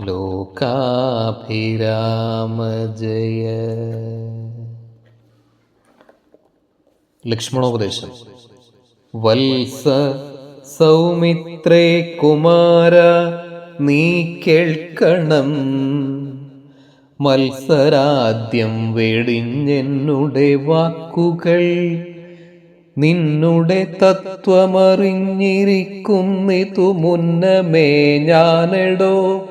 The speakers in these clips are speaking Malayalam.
ലോകാഭിരാമ ജയ ലക്ഷ്മണോപദേശം. വത്സ സൗമിത്രേ കുമാര നീ കേൾക്കണം. മത്സരാദ്യം വേടിഞ്ഞെന്നുടെ വാക്കുകൾ നിന്നുടെ തത്വമറിഞ്ഞിരിക്കുന്നിതു മുന്നമേ ഞാനെടോ.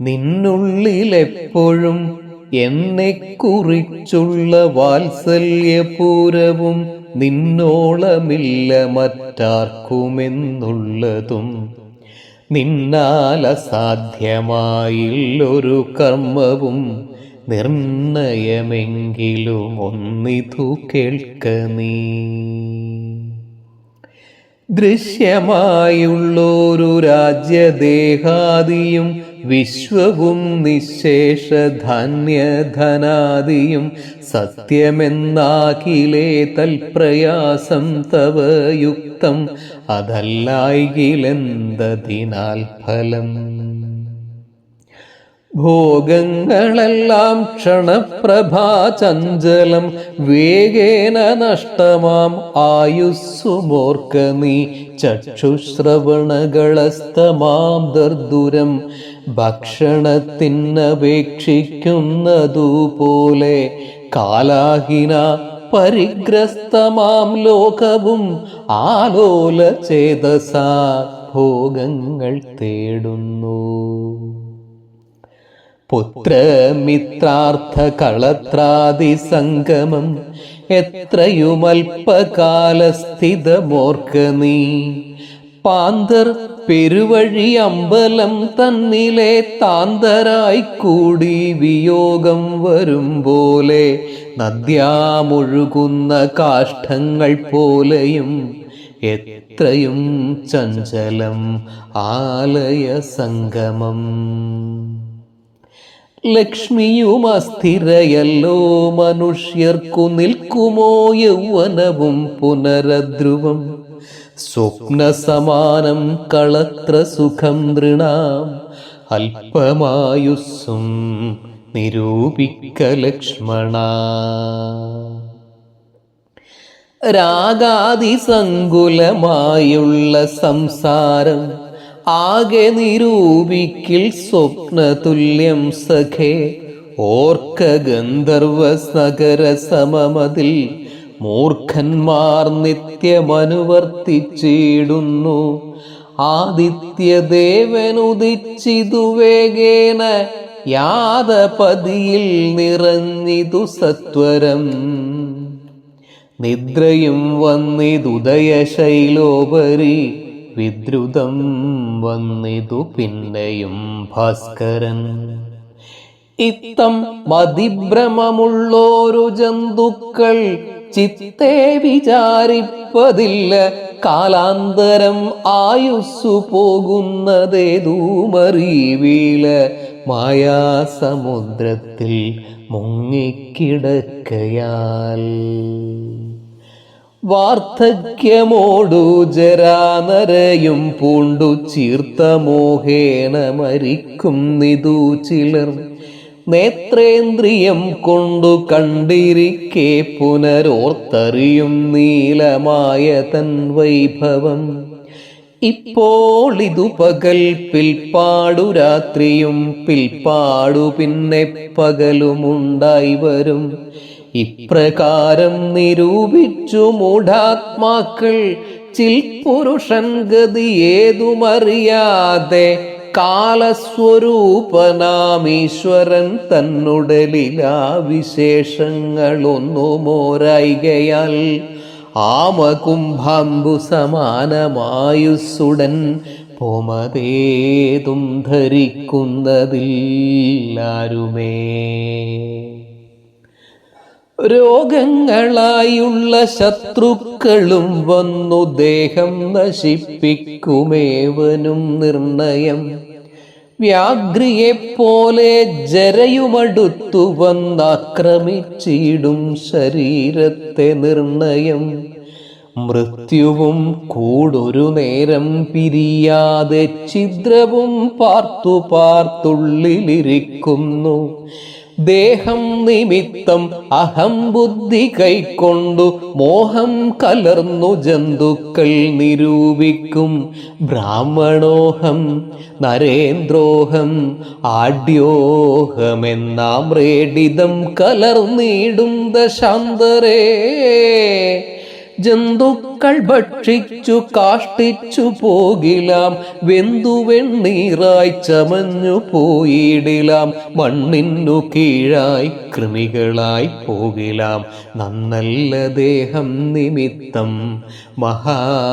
നിന്നുള്ളിലെപ്പോഴും എന്നെ കുറിച്ചുള്ള വാത്സല്യപൂരവും നിന്നോളമില്ല മറ്റാർക്കുമെന്നുള്ളതും. നിന്നാൽ അസാധ്യമായില്ലൊരു കർമ്മവും നിർണയമെങ്കിലും ഒന്നിതു കേൾക്ക നീ. ദൃശ്യമായുള്ളൊരു രാജ്യദേഹാദിയും വിശ്വവും നിശേഷധന്യധനാദിയും സത്യമെന്നാകിലേ തൽപ്രയാസം തവ യുക്തം അതല്ലായികിലെന്തതിനാൽ ഫലം? ഭോഗങ്ങളെല്ലാം ക്ഷണപ്രഭാചഞ്ചലം വേഗേന നഷ്ടമാം ആയുസ്സുമോർക്ക നീ. ചക്ഷുശ്രവണകളസ്തമാം ദർദുരം ഭക്ഷണത്തിനപേക്ഷിക്കുന്നതുപോലെ കാലാഹിന പരിഗ്രസ്തമാം ലോകവും ആലോല ചേതസാ ഭോഗങ്ങൾ തേടുന്നു. പുത്രമിത്രാർത്ഥ കളത്രാദി സംഗമം എത്രയുമൽപകാലസ്ഥിതമോർക്ക നീ? പാന്തർ പെരുവഴി അമ്പലം തന്നിലെ താന്തരായി കൂടി വിയോഗം വരും പോലെ നദ്യാമൊഴുകുന്ന കാഷ്ടങ്ങൾ പോലെയും എത്രയും ചഞ്ചലം ആലയ സംഗമം ലക്ഷ്മിയും അസ്ഥിരയല്ലോ. മനുഷ്യർക്കു നിൽക്കുമോ യൗവനവും പുനരധ്രുവം സ്വപ്നസമാനം കളത്ര സുഖം നൃണാം അല്പമായുസ്സും നിരൂപിക്ക ലക്ഷ്മണ. രാഗാതിസങ്കുലമായുള്ള സംസാരം ആകെ നിരൂപിക്കിൽ സ്വപ്നതുല്യം സഖേ. ഓർക്ക ഗന്ധർവ നഗര സമമതിൽ മൂർഖന്മാർ നിത്യമനുവർത്തിച്ചിടുന്നു. ആദിത്യദേവനുദിച്ചിതു വേഗേന യാതപതിയിൽ നിറഞ്ഞിതു സത്വരം. നിദ്രയും വന്നിതുദയശൈലോപരി വിദ്രുതം വന്നിതു പിന്നെയും ഭാസ്കരൻ. ഇത്തം മതിഭ്രമമുള്ളോരു ജന്തുക്കൾ ചിത്തെ വിചാരിപ്പതില്ല. കാലാന്തരം ആയുസ്സു പോകുന്നതേതൂമറിവീള മായാസമുദ്രത്തിൽ മുങ്ങിക്കിടക്കയാൽ. വാർദ്ധക്യമോടു ജരാനരയും പൂണ്ടു ചീർത്ത മോഹേന മരിക്കും നിതു ചിലർ. നേത്രേന്ദ്രിയം കൊണ്ടു കണ്ടിരിക്കെ പുനരോർത്തറിയും നീലമായ തൻ വൈഭവം. ഇപ്പോൾ ഇതു പകൽ പിൽപ്പാടു രാത്രിയും പിൽപ്പാടു പിന്നെ പകലുമുണ്ടായി വരും. ഇപ്രകാരം നിരൂപിച്ചു മൂഢാത്മാക്കൾ ചിൽപുരുഷൻ ഗതി ഏതുമറിയാതെ കാലസ്വരൂപനാമീശ്വരൻ തന്നുടലിലാ വിശേഷങ്ങളൊന്നുമോരായികയാൽ ആമകുംഭാംബു സമാനമായുസുടൻ പൊമതേതും ധരിക്കുന്നതില്ലാരുമേ. രോഗങ്ങളായുള്ള ശത്രുക്കളും വന്നു ദേഹം നശിപ്പിക്കുമേവനും നിർണയം. വ്യാഗ്രിയെപ്പോലെ ജരയുമടുത്തു വന്നാക്രമിച്ചിടും ശരീരത്തെ നിർണയം. മൃത്യുവും കൂടൊരു നേരം പിരിയാതെ ഛിദ്രവും പാർത്തു പാർത്തുള്ളിലിരിക്കുന്നു. ദേഹം നിമിത്തം അഹം ബുദ്ധി കൈക്കൊണ്ടു മോഹം കലർന്നു ജന്തുക്കൾ നിരൂപിക്കും. ബ്രാഹ്മണോഹം നരേന്ദ്രോഹം ആഡ്യോഹമെന്നാം റേഡിതം കലർന്നിടും ദശാന്തരേ. ജന്തുക്കൾ ഭക്ഷിച്ചു കാഷ്ടിച്ചു പോകിലാം. വെന്തു വെണ്ണീറായി ചമഞ്ഞു പോയിടിലാം. മണ്ണിന്നു കീഴായി കൃമികളായി പോകിലാം. നന്നല്ല ദേഹം നിമിത്തം മഹാമോഹം.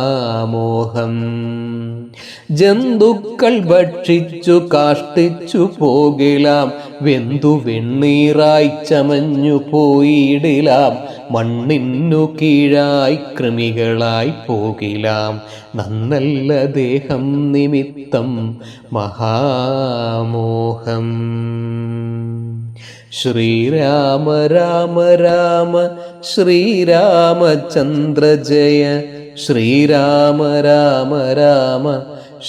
ജന്തുക്കൾ ഭക്ഷിച്ചു കാഷ്ടിച്ചു പോകിലാം. വെന്തു വെണ്ണീറായി ചമഞ്ഞു പോയിടിലാം. മണ്ണിന്നു കീഴായി കൃമികളായി പോകിലാം. നന്നല്ല ദേഹം നിമിത്തം മഹാമോഹം. ശ്രീരാമ രാമ രാമ ശ്രീരാമചന്ദ്ര ജയ. ശ്രീരാമ രാമ രാമ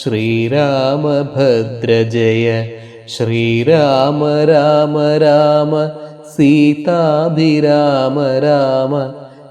ശ്രീരാമഭദ്ര ജയ. ശ്രീരാമ രാമ രാമ സീതാഭിരാമ രാമ